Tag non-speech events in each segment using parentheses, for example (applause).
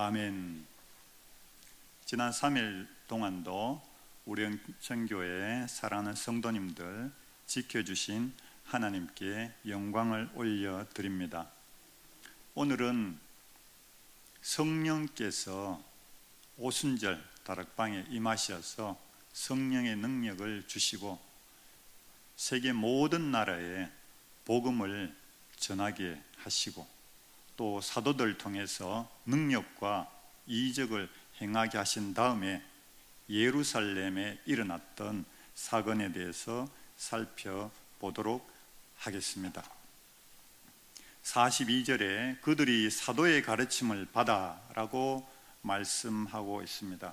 아멘. 지난 3일 동안도 우리 은천교회 사랑하는 성도님들 지켜주신 하나님께 영광을 올려드립니다. 오늘은 성령께서 오순절 다락방에 임하셔서 성령의 능력을 주시고 세계 모든 나라에 복음을 전하게 하시고 또 사도들 통해서 능력과 이적을 행하게 하신 다음에 예루살렘에 일어났던 사건에 대해서 살펴보도록 하겠습니다. 42절에 그들이 사도의 가르침을 받아라고 말씀하고 있습니다.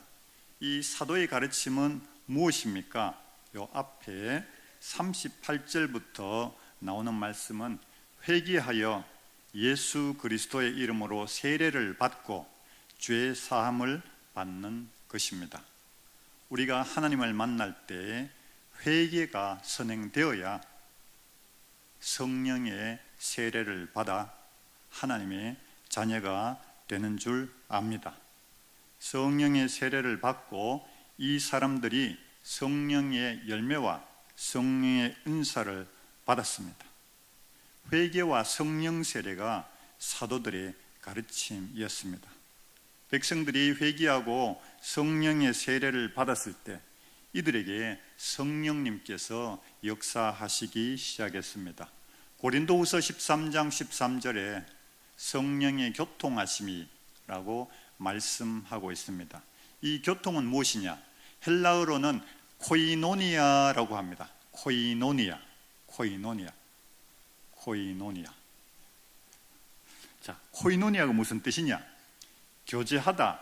이 사도의 가르침은 무엇입니까? 요 앞에 38절부터 나오는 말씀은 회개하여 예수 그리스도의 이름으로 세례를 받고 죄 사함을 받는 것입니다. 우리가 하나님을 만날 때 회개가 선행되어야 성령의 세례를 받아 하나님의 자녀가 되는 줄 압니다. 성령의 세례를 받고 이 사람들이 성령의 열매와 성령의 은사를 받았습니다. 회개와 성령 세례가 사도들의 가르침이었습니다. 백성들이 회개하고 성령의 세례를 받았을 때 이들에게 성령님께서 역사하시기 시작했습니다. 고린도후서 13장 13절에 성령의 교통하심이라고 말씀하고 있습니다. 이 교통은 무엇이냐? 헬라어로는 코이노니아라고 합니다. 코이노니아, 코이노니아, 코이노니아. 자, 코이노니아가 무슨 뜻이냐? 교제하다,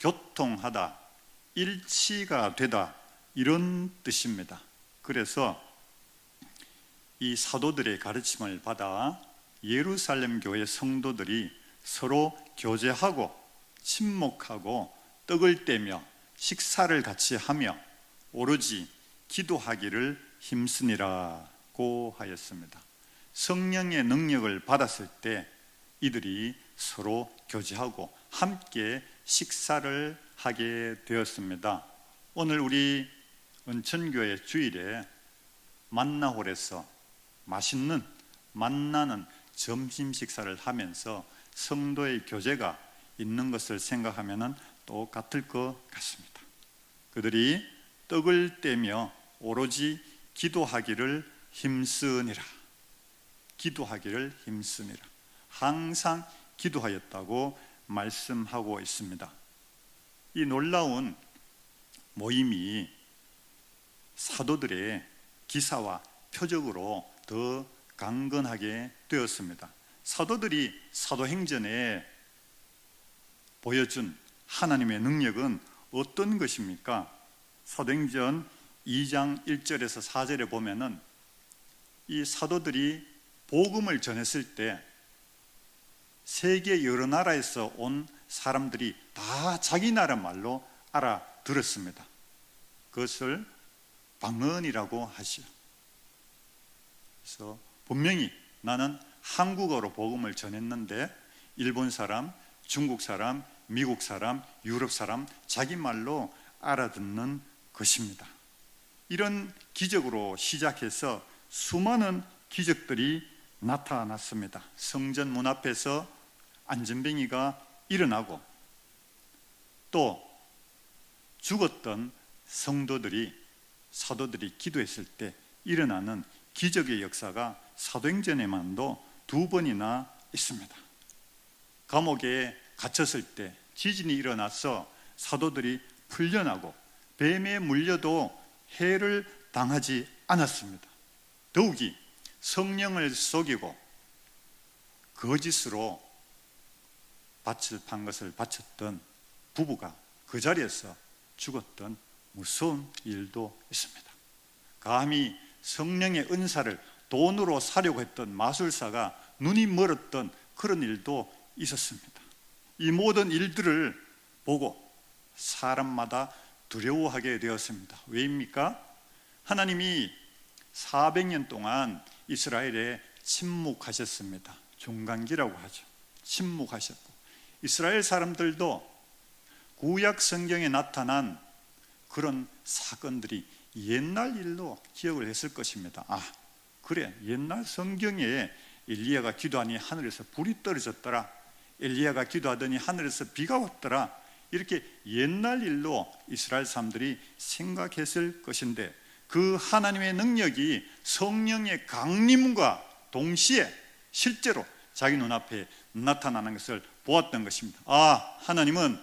교통하다, 일치가 되다 이런 뜻입니다. 그래서 이 사도들의 가르침을 받아 예루살렘 교회 성도들이 서로 교제하고 침묵하고 떡을 떼며 식사를 같이 하며 오로지 기도하기를 힘쓰니라고 하였습니다. 성령의 능력을 받았을 때 이들이 서로 교제하고 함께 식사를 하게 되었습니다. 오늘 우리 은천교회 주일에 만나홀에서 맛있는 만나는 점심 식사를 하면서 성도의 교제가 있는 것을 생각하면 똑같을 것 같습니다. 그들이 떡을 떼며 오로지 기도하기를 힘쓰니라. 기도하기를 힘쓰니라. 항상 기도하였다고 말씀하고 있습니다. 이 놀라운 모임이 사도들의 기사와 표적으로 더 강건하게 되었습니다. 사도들이 사도행전에 보여준 하나님의 능력은 어떤 것입니까? 사도행전 2장 1절에서 4절에 보면은 이 사도들이 복음을 전했을 때 세계 여러 나라에서 온 사람들이 다 자기 나라 말로 알아들었습니다. 그것을 방언이라고 하시오. 그래서 분명히 나는 한국어로 복음을 전했는데 일본 사람, 중국 사람, 미국 사람, 유럽 사람 자기 말로 알아듣는 것입니다. 이런 기적으로 시작해서 수많은 기적들이 나타났습니다. 성전 문 앞에서 안전뱅이가 일어나고 또 죽었던 성도들이 사도들이 기도했을 때 일어나는 기적의 역사가 사도행전에만도 두 번이나 있습니다. 감옥에 갇혔을 때 지진이 일어나서 사도들이 풀려나고 뱀에 물려도 해를 당하지 않았습니다. 더욱이 성령을 속이고 거짓으로 밭을 판 것을 바쳤던 부부가 그 자리에서 죽었던 무서운 일도 있습니다. 감히 성령의 은사를 돈으로 사려고 했던 마술사가 눈이 멀었던 그런 일도 있었습니다. 이 모든 일들을 보고 사람마다 두려워하게 되었습니다. 왜입니까? 하나님이 400년 동안 이스라엘에 침묵하셨습니다. 중간기라고 하죠. 침묵하셨고 이스라엘 사람들도 구약 성경에 나타난 그런 사건들이 옛날 일로 기억을 했을 것입니다. 아, 그래. 옛날 성경에 엘리야가 기도하니 하늘에서 불이 떨어졌더라. 엘리야가 기도하더니 하늘에서 비가 왔더라. 이렇게 옛날 일로 이스라엘 사람들이 생각했을 것인데 그 하나님의 능력이 성령의 강림과 동시에 실제로 자기 눈앞에 나타나는 것을 보았던 것입니다. 아, 하나님은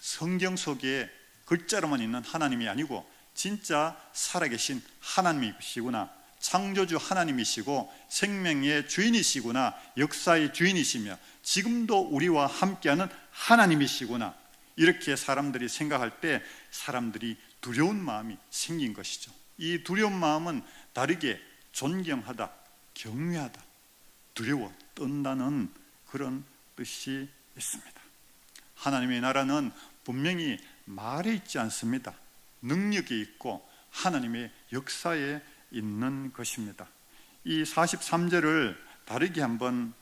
성경 속에 글자로만 있는 하나님이 아니고 진짜 살아계신 하나님이시구나. 창조주 하나님이시고 생명의 주인이시구나. 역사의 주인이시며 지금도 우리와 함께하는 하나님이시구나. 이렇게 사람들이 생각할 때 사람들이 두려운 마음이 생긴 것이죠. 이 두려운 마음은 다르게 존경하다, 경외하다, 두려워 떤다는 그런 뜻이 있습니다. 하나님의 나라는 분명히 말에 있지 않습니다. 능력이 있고 하나님의 역사에 있는 것입니다. 이 43절을 다르게 한번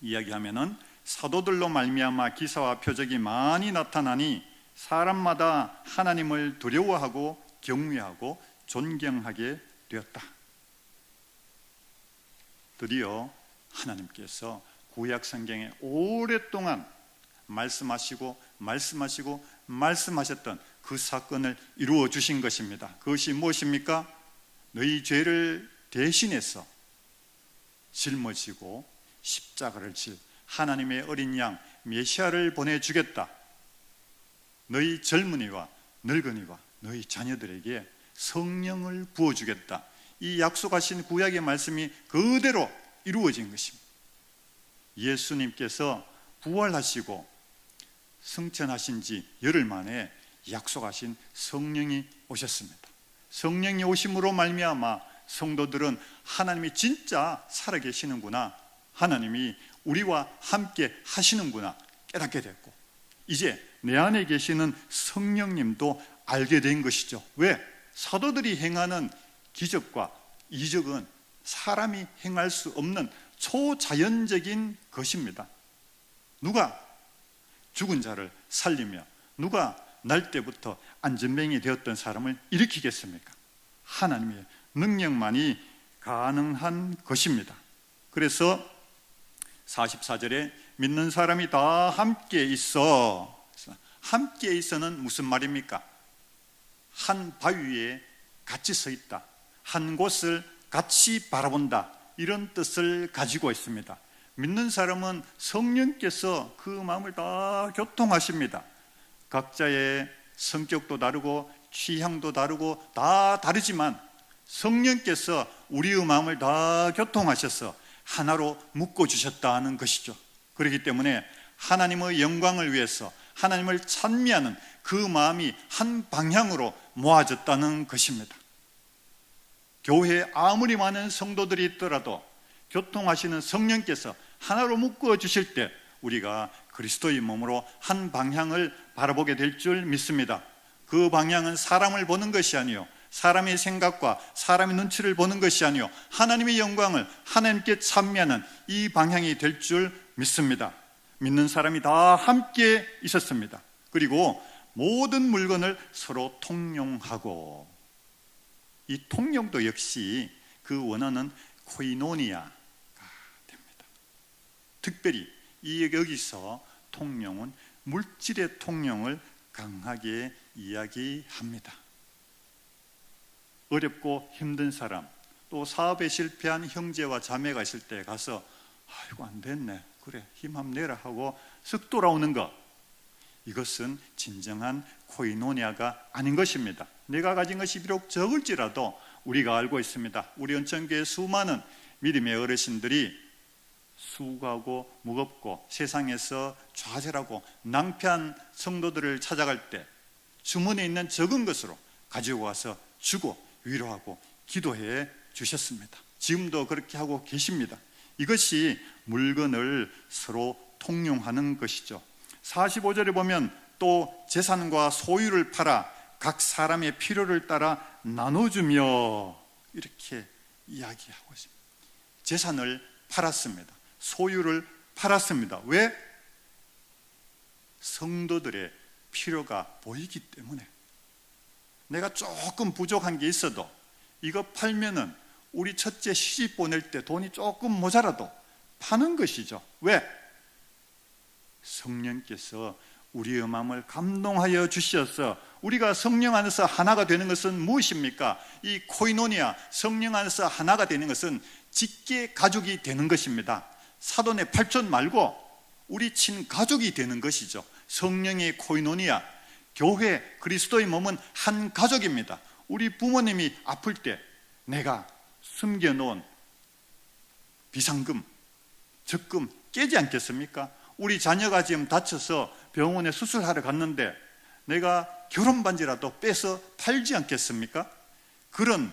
이야기하면은 사도들로 말미암아 기사와 표적이 많이 나타나니 사람마다 하나님을 두려워하고 경외하고 존경하게 되었다. 드디어 하나님께서 구약 성경에 오랫동안 말씀하시고 말씀하시고 말씀하셨던 그 사건을 이루어 주신 것입니다. 그것이 무엇입니까? 너희 죄를 대신해서 짊어지고 십자가를 질 하나님의 어린 양 메시아를 보내 주겠다. 너희 젊은이와 늙은이와 너희 자녀들에게 성령을 부어주겠다. 이 약속하신 구약의 말씀이 그대로 이루어진 것입니다. 예수님께서 부활하시고 승천하신 지 열흘 만에 약속하신 성령이 오셨습니다. 성령이 오심으로 말미암아 성도들은 하나님이 진짜 살아 계시는구나. 하나님이 우리와 함께 하시는구나 깨닫게 됐고 이제 내 안에 계시는 성령님도 알게 된 것이죠. 왜? 사도들이 행하는 기적과 이적은 사람이 행할 수 없는 초자연적인 것입니다. 누가 죽은 자를 살리며 누가 날 때부터 안전뱅이 되었던 사람을 일으키겠습니까? 하나님의 능력만이 가능한 것입니다. 그래서 44절에 믿는 사람이 다 함께 있어. 함께 있어는 무슨 말입니까? 한 바위에 같이 서 있다. 한 곳을 같이 바라본다. 이런 뜻을 가지고 있습니다. 믿는 사람은 성령께서 그 마음을 다 교통하십니다. 각자의 성격도 다르고 취향도 다르고 다 다르지만 성령께서 우리의 마음을 다 교통하셔서 하나로 묶어 주셨다는 것이죠. 그렇기 때문에 하나님의 영광을 위해서 하나님을 찬미하는 그 마음이 한 방향으로 모아졌다는 것입니다. 교회에 아무리 많은 성도들이 있더라도 교통하시는 성령께서 하나로 묶어 주실 때 우리가 그리스도의 몸으로 한 방향을 바라보게 될 줄 믿습니다. 그 방향은 사람을 보는 것이 아니요 사람의 생각과 사람의 눈치를 보는 것이 아니요 하나님의 영광을 하나님께 찬미하는 이 방향이 될 줄 믿습니다. 믿는 사람이 다 함께 있었습니다. 그리고 모든 물건을 서로 통용하고 이 통용도 역시 그 원어는 코이노니아가 됩니다. 특별히 이 여기서 통용은 물질의 통용을 강하게 이야기합니다. 어렵고 힘든 사람, 또 사업에 실패한 형제와 자매가 있을 때 가서 아이고 안 됐네. 그래 힘 한번 내라 하고 쓱 돌아오는 것. 이것은 진정한 코이노니아가 아닌 것입니다. 내가 가진 것이 비록 적을지라도 우리가 알고 있습니다. 우리 연천교회 수많은 믿음의 어르신들이 수고하고 무겁고 세상에서 좌절하고 낭패한 성도들을 찾아갈 때 주문에 있는 적은 것으로 가지고 와서 주고 위로하고 기도해 주셨습니다. 지금도 그렇게 하고 계십니다. 이것이 물건을 서로 통용하는 것이죠. 45절에 보면 또 재산과 소유를 팔아 각 사람의 필요를 따라 나눠주며 이렇게 이야기하고 있습니다. 재산을 팔았습니다. 소유를 팔았습니다. 왜? 성도들의 필요가 보이기 때문에 내가 조금 부족한 게 있어도 이거 팔면은 우리 첫째 시집 보낼 때 돈이 조금 모자라도 파는 것이죠. 왜? 성령께서 우리의 마음을 감동하여 주셔서 우리가 성령 안에서 하나가 되는 것은 무엇입니까? 이 코이노니아 성령 안에서 하나가 되는 것은 직계 가족이 되는 것입니다. 사돈의 팔촌 말고 우리 친 가족이 되는 것이죠. 성령의 코이노니아 교회 그리스도의 몸은 한 가족입니다. 우리 부모님이 아플 때 내가 숨겨놓은 비상금, 적금 깨지 않겠습니까? 우리 자녀가 지금 다쳐서 병원에 수술하러 갔는데 내가 결혼 반지라도 빼서 팔지 않겠습니까? 그런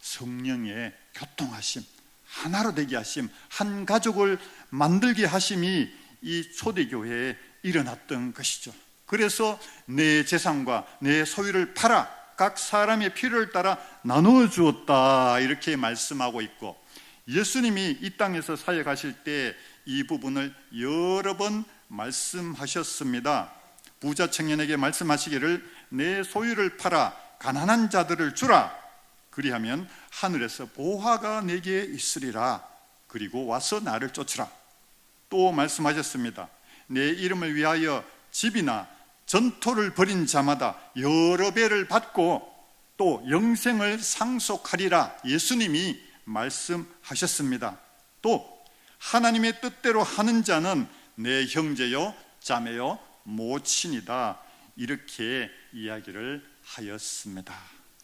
성령의 교통하심, 하나로 되게 하심, 한 가족을 만들게 하심이 이 초대교회에 일어났던 것이죠. 그래서 내 재산과 내 소유를 팔아 각 사람의 필요를 따라 나누어 주었다 이렇게 말씀하고 있고 예수님이 이 땅에서 사역하실 때 이 부분을 여러 번 말씀하셨습니다. 부자 청년에게 말씀하시기를 내 소유를 팔아 가난한 자들을 주라. 그리하면 하늘에서 보화가 내게 있으리라. 그리고 와서 나를 쫓으라. 또 말씀하셨습니다. 내 이름을 위하여 집이나 전토를 벌인 자마다 여러 배를 받고 또 영생을 상속하리라. 예수님이 말씀하셨습니다. 또 하나님의 뜻대로 하는 자는 내 형제요, 자매요, 모친이다. 이렇게 이야기를 하였습니다.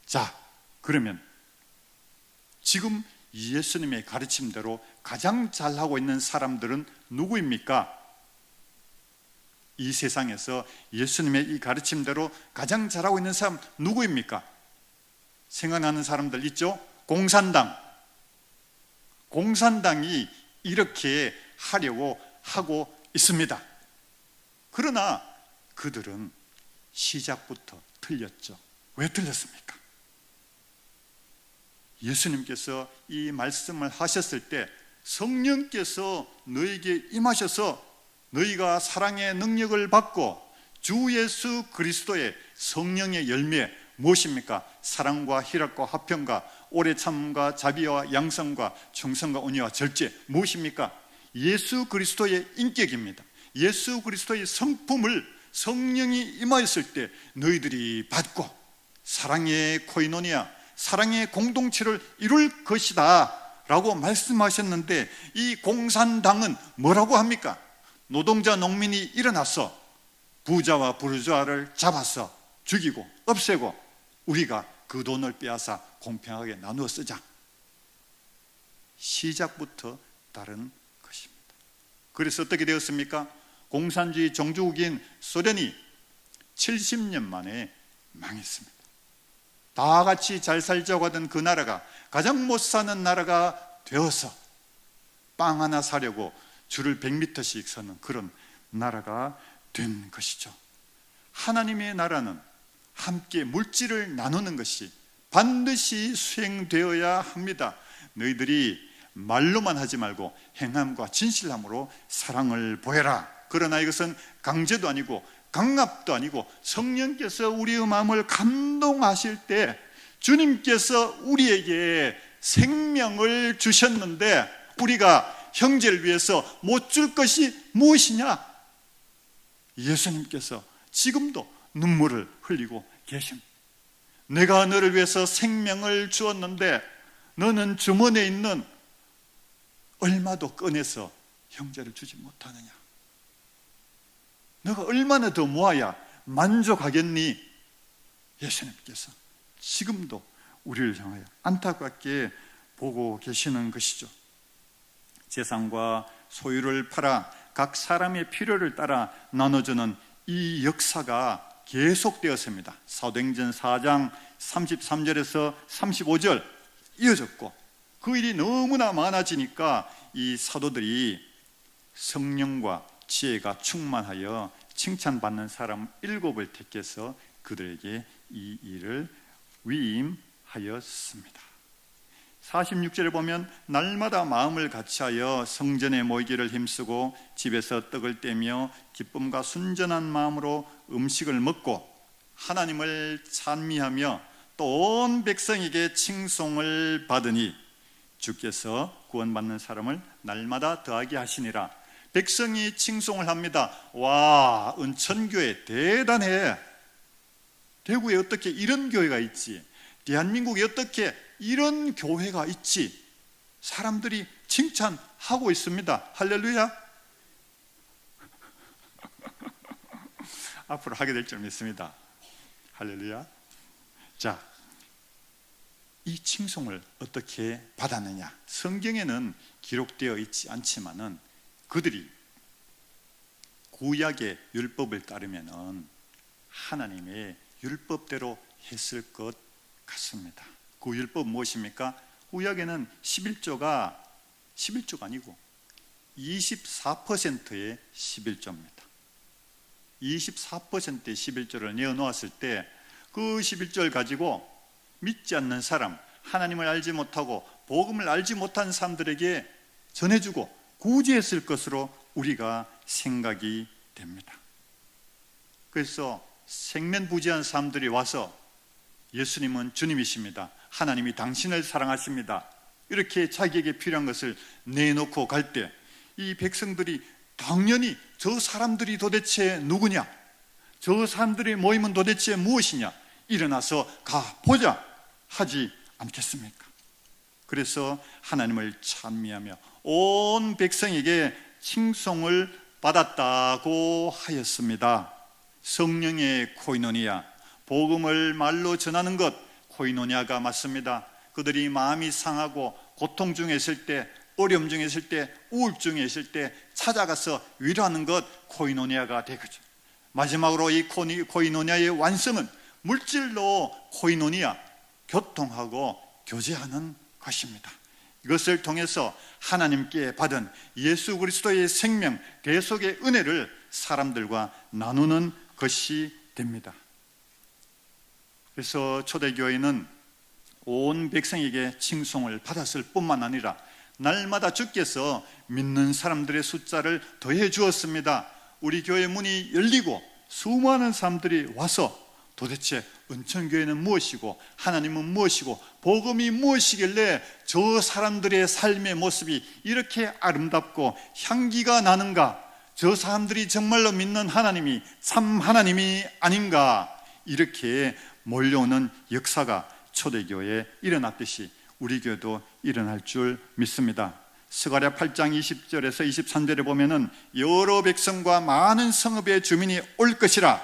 자, 그러면 지금 예수님의 가르침대로 가장 잘하고 있는 사람들은 누구입니까? 이 세상에서 예수님의 이 가르침대로 가장 잘하고 있는 사람 누구입니까? 생각나는 사람들 있죠? 공산당. 공산당이 이렇게 하려고 하고 있습니다. 그러나 그들은 시작부터 틀렸죠. 왜 틀렸습니까? 예수님께서 이 말씀을 하셨을 때 성령께서 너에게 임하셔서 너희가 사랑의 능력을 받고 주 예수 그리스도의 성령의 열매 무엇입니까? 사랑과 희락과 화평과 오래 참과 자비와 양성과 충성과 온유와 절제 무엇입니까? 예수 그리스도의 인격입니다. 예수 그리스도의 성품을 성령이 임하였을 때 너희들이 받고 사랑의 코이노니아 사랑의 공동체를 이룰 것이다 라고 말씀하셨는데 이 공산당은 뭐라고 합니까? 노동자 농민이 일어나서 부자와 부르주아를 잡아서 죽이고 없애고 우리가 그 돈을 빼앗아 공평하게 나누어 쓰자. 시작부터 다른 것입니다. 그래서 어떻게 되었습니까? 공산주의 종주국인 소련이 70년 만에 망했습니다. 다 같이 잘 살자고 하던 그 나라가 가장 못 사는 나라가 되어서 빵 하나 사려고 줄을 100m씩 서는 그런 나라가 된 것이죠. 하나님의 나라는 함께 물질을 나누는 것이 반드시 수행되어야 합니다. 너희들이 말로만 하지 말고 행함과 진실함으로 사랑을 보여라. 그러나 이것은 강제도 아니고 강압도 아니고 성령께서 우리의 마음을 감동하실 때 주님께서 우리에게 생명을 주셨는데 우리가 형제를 위해서 못 줄 것이 무엇이냐? 예수님께서 지금도 눈물을 흘리고 계십니다. 내가 너를 위해서 생명을 주었는데 너는 주머니에 있는 얼마도 꺼내서 형제를 주지 못하느냐? 너가 얼마나 더 모아야 만족하겠니? 예수님께서 지금도 우리를 향하여 안타깝게 보고 계시는 것이죠. 재산과 소유를 팔아 각 사람의 필요를 따라 나눠주는 이 역사가 계속되었습니다. 사도행전 4장 33절에서 35절 이어졌고 그 일이 너무나 많아지니까 이 사도들이 성령과 지혜가 충만하여 칭찬받는 사람 일곱을 택해서 그들에게 이 일을 위임하였습니다. 46절에 보면 날마다 마음을 같이하여 성전에 모이기를 힘쓰고 집에서 떡을 떼며 기쁨과 순전한 마음으로 음식을 먹고 하나님을 찬미하며 또 온 백성에게 칭송을 받으니 주께서 구원받는 사람을 날마다 더하게 하시니라. 백성이 칭송을 합니다. 와 은천교회 대단해. 대구에 어떻게 이런 교회가 있지? 대한민국에 어떻게 이런 교회가 있지. 사람들이 칭찬하고 있습니다. 할렐루야. (laughs) 앞으로 하게 될 줄 믿습니다. 할렐루야. 자, 이 칭송을 어떻게 받았느냐? 성경에는 기록되어 있지 않지만은 그들이 구약의 율법을 따르면은 하나님의 율법대로 했을 것 같습니다. 그 율법 무엇입니까? 구약에는 11조가 11조가 아니고 24%의 11조입니다. 24%의 11조를 내어 놓았을 때 그 11절 가지고 믿지 않는 사람, 하나님을 알지 못하고 복음을 알지 못한 사람들에게 전해주고 구제했을 것으로 우리가 생각이 됩니다. 그래서 생면부지한 사람들이 와서 예수님은 주님이십니다. 하나님이 당신을 사랑하십니다. 이렇게 자기에게 필요한 것을 내놓고 갈 때 이 백성들이 당연히 저 사람들이 도대체 누구냐? 저 사람들의 모임은 도대체 무엇이냐? 일어나서 가보자 하지 않겠습니까? 그래서 하나님을 찬미하며 온 백성에게 칭송을 받았다고 하였습니다. 성령의 코이노니아, 복음을 말로 전하는 것, 코이노니아가 맞습니다. 그들이 마음이 상하고 고통 중에 있을 때, 어려움 중에 있을 때, 우울증에 있을 때 찾아가서 위로하는 것, 코이노니아가 되거죠. 마지막으로 이 코이노니아의 완성은 물질로 코이노니아, 교통하고 교제하는 것입니다. 이것을 통해서 하나님께 받은 예수 그리스도의 생명, 대속의 은혜를 사람들과 나누는 것이 됩니다. 그래서 초대교회는 온 백성에게 칭송을 받았을 뿐만 아니라 날마다 주께서 믿는 사람들의 숫자를 더해 주었습니다. 우리 교회 문이 열리고 수많은 사람들이 와서 도대체 은천교회는 무엇이고 하나님은 무엇이고 복음이 무엇이길래 저 사람들의 삶의 모습이 이렇게 아름답고 향기가 나는가? 저 사람들이 정말로 믿는 하나님이 참 하나님이 아닌가? 이렇게 몰려오는 역사가 초대교회에 일어났듯이 우리 교회도 일어날 줄 믿습니다. 스가랴 8장 20절에서 23절에 보면은 여러 백성과 많은 성읍의 주민이 올 것이라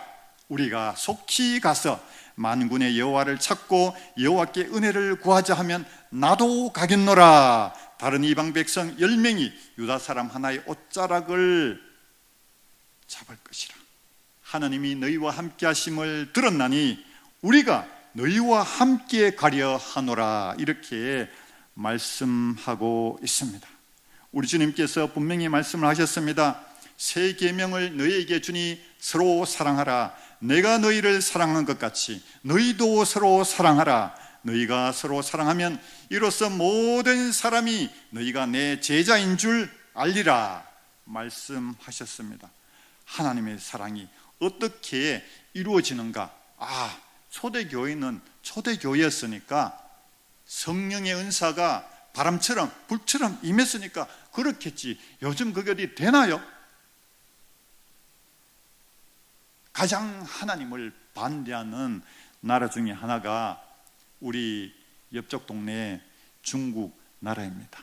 우리가 속히 가서 만군의 여호와를 찾고 여호와께 은혜를 구하자 하면 나도 가겠노라 다른 이방 백성 10명이 유다 사람 하나의 옷자락을 잡을 것이라 하나님이 너희와 함께 하심을 들었나니 우리가 너희와 함께 가려 하노라 이렇게 말씀하고 있습니다 우리 주님께서 분명히 말씀을 하셨습니다 새 계명을 너희에게 주니 서로 사랑하라 내가 너희를 사랑한 것 같이 너희도 서로 사랑하라. 너희가 서로 사랑하면 이로써 모든 사람이 너희가 내 제자인 줄 알리라. 말씀하셨습니다. 하나님의 사랑이 어떻게 이루어지는가? 아, 초대교회는 초대교회였으니까 성령의 은사가 바람처럼 불처럼 임했으니까 그렇겠지. 요즘 그게 어디 되나요? 가장 하나님을 반대하는 나라 중에 하나가 우리 옆쪽 동네 중국 나라입니다.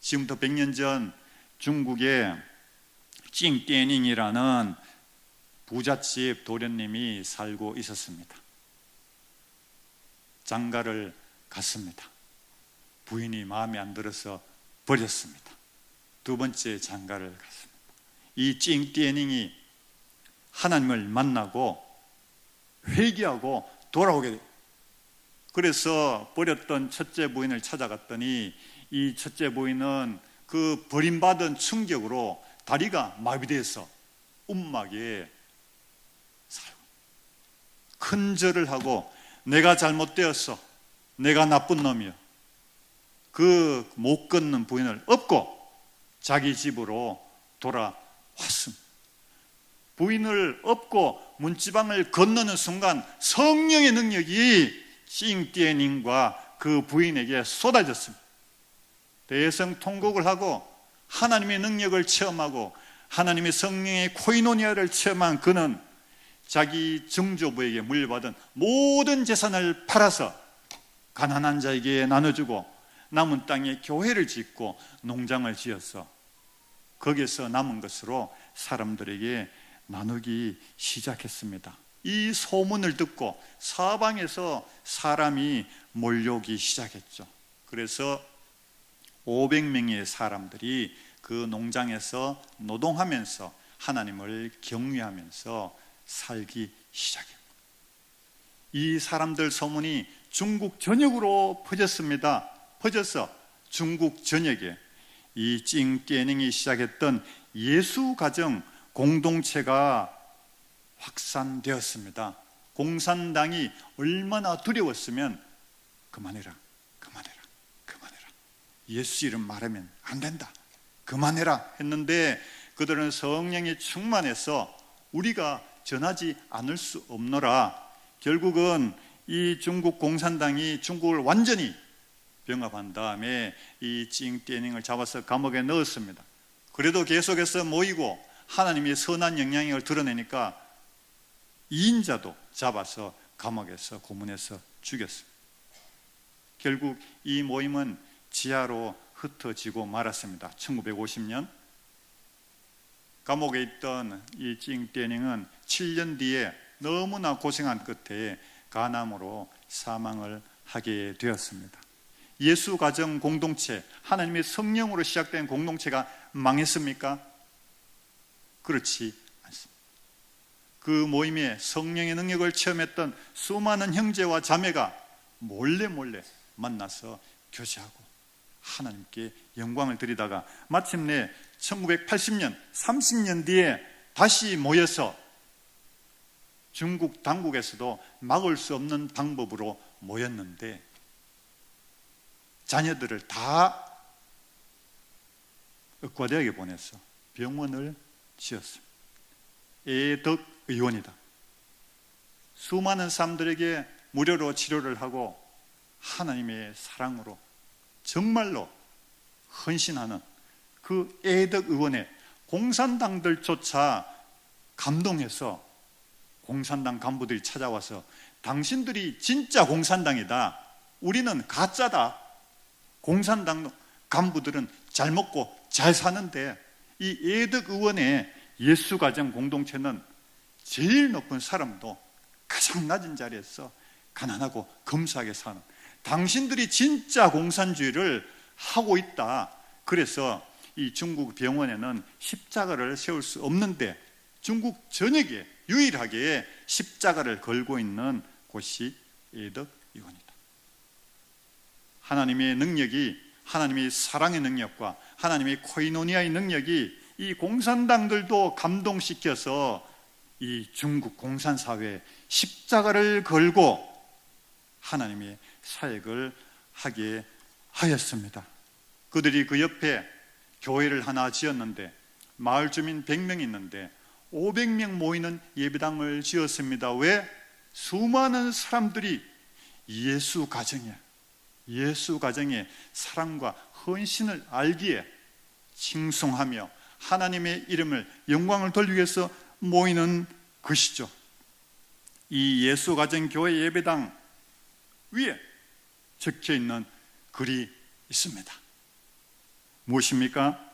지금부터 100년 전 중국에 찡띠닝이라는 부잣집 도련님이 살고 있었습니다. 장가를 갔습니다. 부인이 마음에 안 들어서 버렸습니다. 두 번째 장가를 갔습니다. 이 찡띠닝이 하나님을 만나고 회개하고 돌아오게 돼요. 그래서 버렸던 첫째 부인을 찾아갔더니 이 첫째 부인은 그 버림받은 충격으로 다리가 마비돼서 움막에 살고 큰 절을 하고 내가 잘못되었어. 내가 나쁜 놈이야. 그못 걷는 부인을 업고 자기 집으로 돌아왔습니다. 부인을 업고 문지방을 건너는 순간 성령의 능력이 싱띠에님과 그 부인에게 쏟아졌습니다. 대성 통곡을 하고 하나님의 능력을 체험하고 하나님의 성령의 코이노니아를 체험한 그는 자기 증조부에게 물려받은 모든 재산을 팔아서 가난한 자에게 나눠주고 남은 땅에 교회를 짓고 농장을 지어서 거기서 남은 것으로 사람들에게 나누기 시작했습니다. 이 소문을 듣고 사방에서 사람이 몰려오기 시작했죠. 그래서 500명의 사람들이 그 농장에서 노동하면서 하나님을 경외하면서 살기 시작합니다. 이 사람들 소문이 중국 전역으로 퍼졌습니다. 퍼져서 중국 전역에 이 찡깨닝이 시작했던 예수 가정 공동체가 확산되었습니다. 공산당이 얼마나 두려웠으면 그만해라, 그만해라, 그만해라. 예수 이름 말하면 안 된다. 그만해라 했는데 그들은 성령이 충만해서 우리가 전하지 않을 수 없노라. 결국은 이 중국 공산당이 중국을 완전히 병합한 다음에 이 찡떼닝을 잡아서 감옥에 넣었습니다. 그래도 계속해서 모이고 하나님의 선한 영향력을 드러내니까 이인자도 잡아서 감옥에서 고문해서 죽였습니다. 결국 이 모임은 지하로 흩어지고 말았습니다. 1950년 감옥에 있던 이 찡떼닝은 7년 뒤에 너무나 고생한 끝에 간암으로 사망을 하게 되었습니다. 예수 가정 공동체, 하나님의 성령으로 시작된 공동체가 망했습니까? 그렇지 않습니다. 그 모임에 성령의 능력을 체험했던 수많은 형제와 자매가 몰래 몰래 만나서 교제하고 하나님께 영광을 드리다가 마침내 1980년, 30년 뒤에 다시 모여서 중국 당국에서도 막을 수 없는 방법으로 모였는데 자녀들을 다 의과대학에 보내서 병원을 지었습니다. 애덕 의원이다. 수많은 사람들에게 무료로 치료를 하고 하나님의 사랑으로 정말로 헌신하는 그 애덕 의원의 공산당들조차 감동해서 공산당 간부들이 찾아와서 당신들이 진짜 공산당이다. 우리는 가짜다. 공산당 간부들은 잘 먹고 잘 사는데 이 애덕 의원의 예수 가정 공동체는 제일 높은 사람도 가장 낮은 자리에서 가난하고 검소하게 사는 당신들이 진짜 공산주의를 하고 있다. 그래서 이 중국 병원에는 십자가를 세울 수 없는데 중국 전역에 유일하게 십자가를 걸고 있는 곳이 에덕 의원이다. 하나님의 능력이 하나님의 사랑의 능력과 하나님의 코이노니아의 능력이 이 공산당들도 감동시켜서 이 중국 공산사회에 십자가를 걸고 하나님의 사역을 하게 하였습니다. 그들이 그 옆에 교회를 하나 지었는데 마을 주민 100명 있는데 500명 모이는 예배당을 지었습니다. 왜? 수많은 사람들이 예수 가정에 예수 가정의 사랑과 헌신을 알기에 칭송하며 하나님의 이름을 영광을 돌리기 위해서 모이는 것이죠. 이 예수 가정 교회 예배당 위에 적혀 있는 글이 있습니다. 무엇입니까?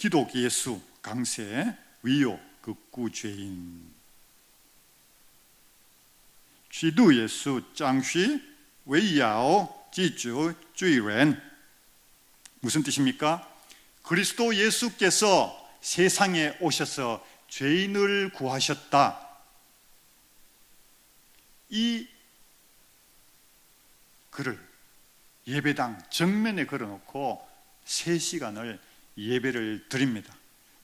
기독 예수 강세 위요 극구 죄인 基督 예수 장쉬 웨이야오 지주 주의렌 무슨 뜻입니까? 그리스도 예수께서 세상에 오셔서 죄인을 구하셨다. 이 글을 예배당 정면에 걸어놓고 3시간을 예배를 드립니다.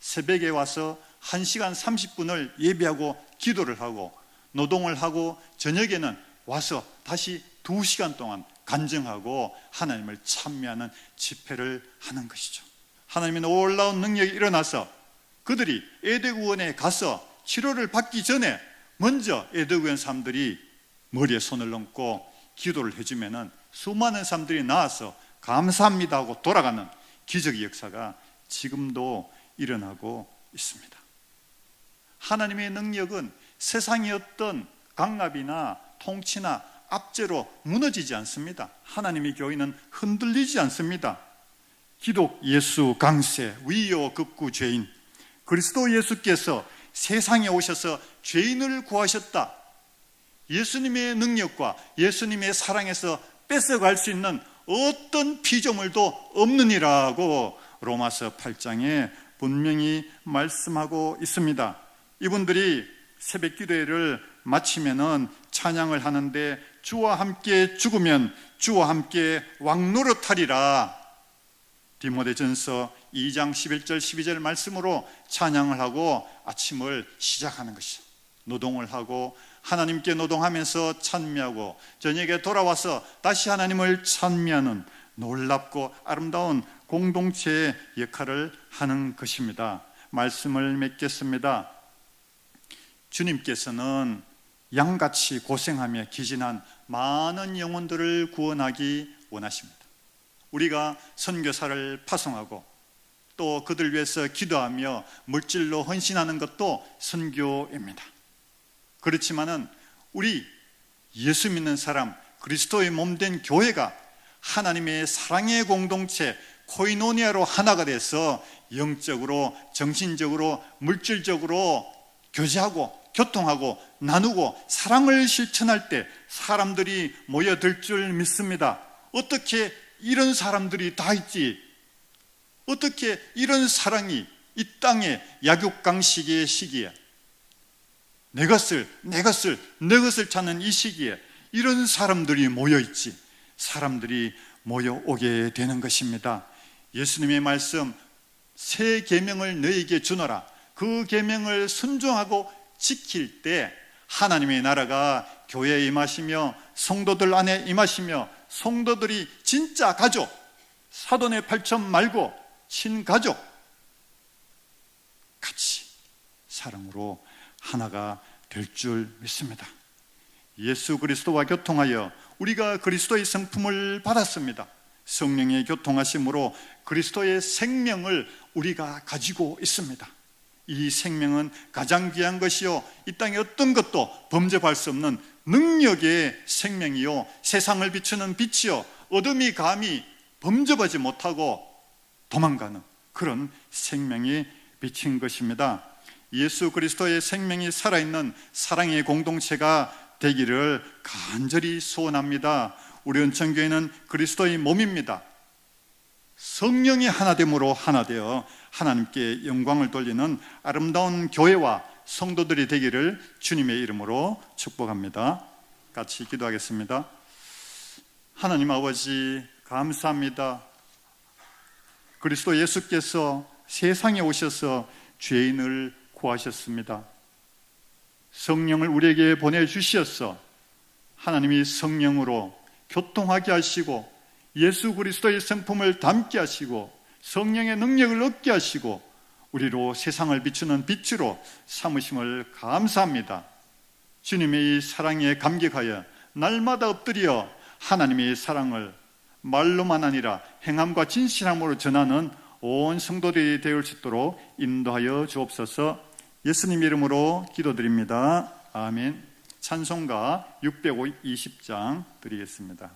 새벽에 와서 1시간 30분을 예배하고 기도를 하고 노동을 하고 저녁에는 와서 다시 두 시간 동안 간증하고 하나님을 찬미하는 집회를 하는 것이죠. 하나님의 놀라운 능력이 일어나서 그들이 에데구원에 가서 치료를 받기 전에 먼저 에데구원 사람들이 머리에 손을 얹고 기도를 해주면은 수많은 사람들이 나와서 감사합니다 하고 돌아가는 기적의 역사가 지금도 일어나고 있습니다. 하나님의 능력은 세상의 어떤 강압이나 통치나 압제로 무너지지 않습니다. 하나님의 교회는 흔들리지 않습니다. 기독 예수 강세 위요 극구 죄인 그리스도 예수께서 세상에 오셔서 죄인을 구하셨다. 예수님의 능력과 예수님의 사랑에서 뺏어갈 수 있는 어떤 피조물도 없느니라고 로마서 8장에 분명히 말씀하고 있습니다. 이분들이 새벽 기도회를 마치면은 찬양을 하는데 주와 함께 죽으면 주와 함께 왕노릇하리라. 디모데전서 2장 11절 12절 말씀으로 찬양을 하고 아침을 시작하는 것이죠. 노동을 하고 하나님께 노동하면서 찬미하고 저녁에 돌아와서 다시 하나님을 찬미하는 놀랍고 아름다운 공동체의 역할을 하는 것입니다. 말씀을 맺겠습니다. 주님께서는 양같이 고생하며 기진한 많은 영혼들을 구원하기 원하십니다. 우리가 선교사를 파송하고 또 그들 위해서 기도하며 물질로 헌신하는 것도 선교입니다. 그렇지만은 우리 예수 믿는 사람 그리스도의 몸된 교회가 하나님의 사랑의 공동체 코이노니아로 하나가 돼서 영적으로 정신적으로 물질적으로 교제하고 교통하고 나누고 사랑을 실천할 때 사람들이 모여들 줄 믿습니다. 어떻게 이런 사람들이 다 있지? 어떻게 이런 사랑이 이 땅의 약육강식의 시기에 내 것을 내 것을 내 것을 찾는 이 시기에 이런 사람들이 모여 있지 사람들이 모여오게 되는 것입니다. 예수님의 말씀 새 계명을 너에게 주노라. 그 계명을 순종하고 지킬 때 하나님의 나라가 교회에 임하시며 성도들 안에 임하시며 성도들이 진짜 가족 사돈의 팔천 말고 친가족 같이 사랑으로 하나가 될 줄 믿습니다. 예수 그리스도와 교통하여 우리가 그리스도의 성품을 받았습니다. 성령의 교통하심으로 그리스도의 생명을 우리가 가지고 있습니다. 이 생명은 가장 귀한 것이요. 이 땅에 어떤 것도 범접할 수 없는 능력의 생명이요. 세상을 비추는 빛이요. 어둠이 감히 범접하지 못하고 도망가는 그런 생명이 비친 것입니다. 예수 그리스도의 생명이 살아있는 사랑의 공동체가 되기를 간절히 소원합니다. 우리 은천교회는 그리스도의 몸입니다. 성령이 하나됨으로 하나 되어 하나님께 영광을 돌리는 아름다운 교회와 성도들이 되기를 주님의 이름으로 축복합니다. 같이 기도하겠습니다. 하나님 아버지, 감사합니다. 그리스도 예수께서 세상에 오셔서 죄인을 구하셨습니다. 성령을 우리에게 보내주시었어. 하나님이 성령으로 교통하게 하시고 예수 그리스도의 성품을 담게 하시고 성령의 능력을 얻게 하시고 우리로 세상을 비추는 빛으로 삼으심을 감사합니다. 주님의 이 사랑에 감격하여 날마다 엎드려 하나님의 사랑을 말로만 아니라 행함과 진실함으로 전하는 온 성도들이 수 있도록 인도하여 주옵소서 예수님 이름으로 기도드립니다. 아멘. 찬송가 620장 드리겠습니다.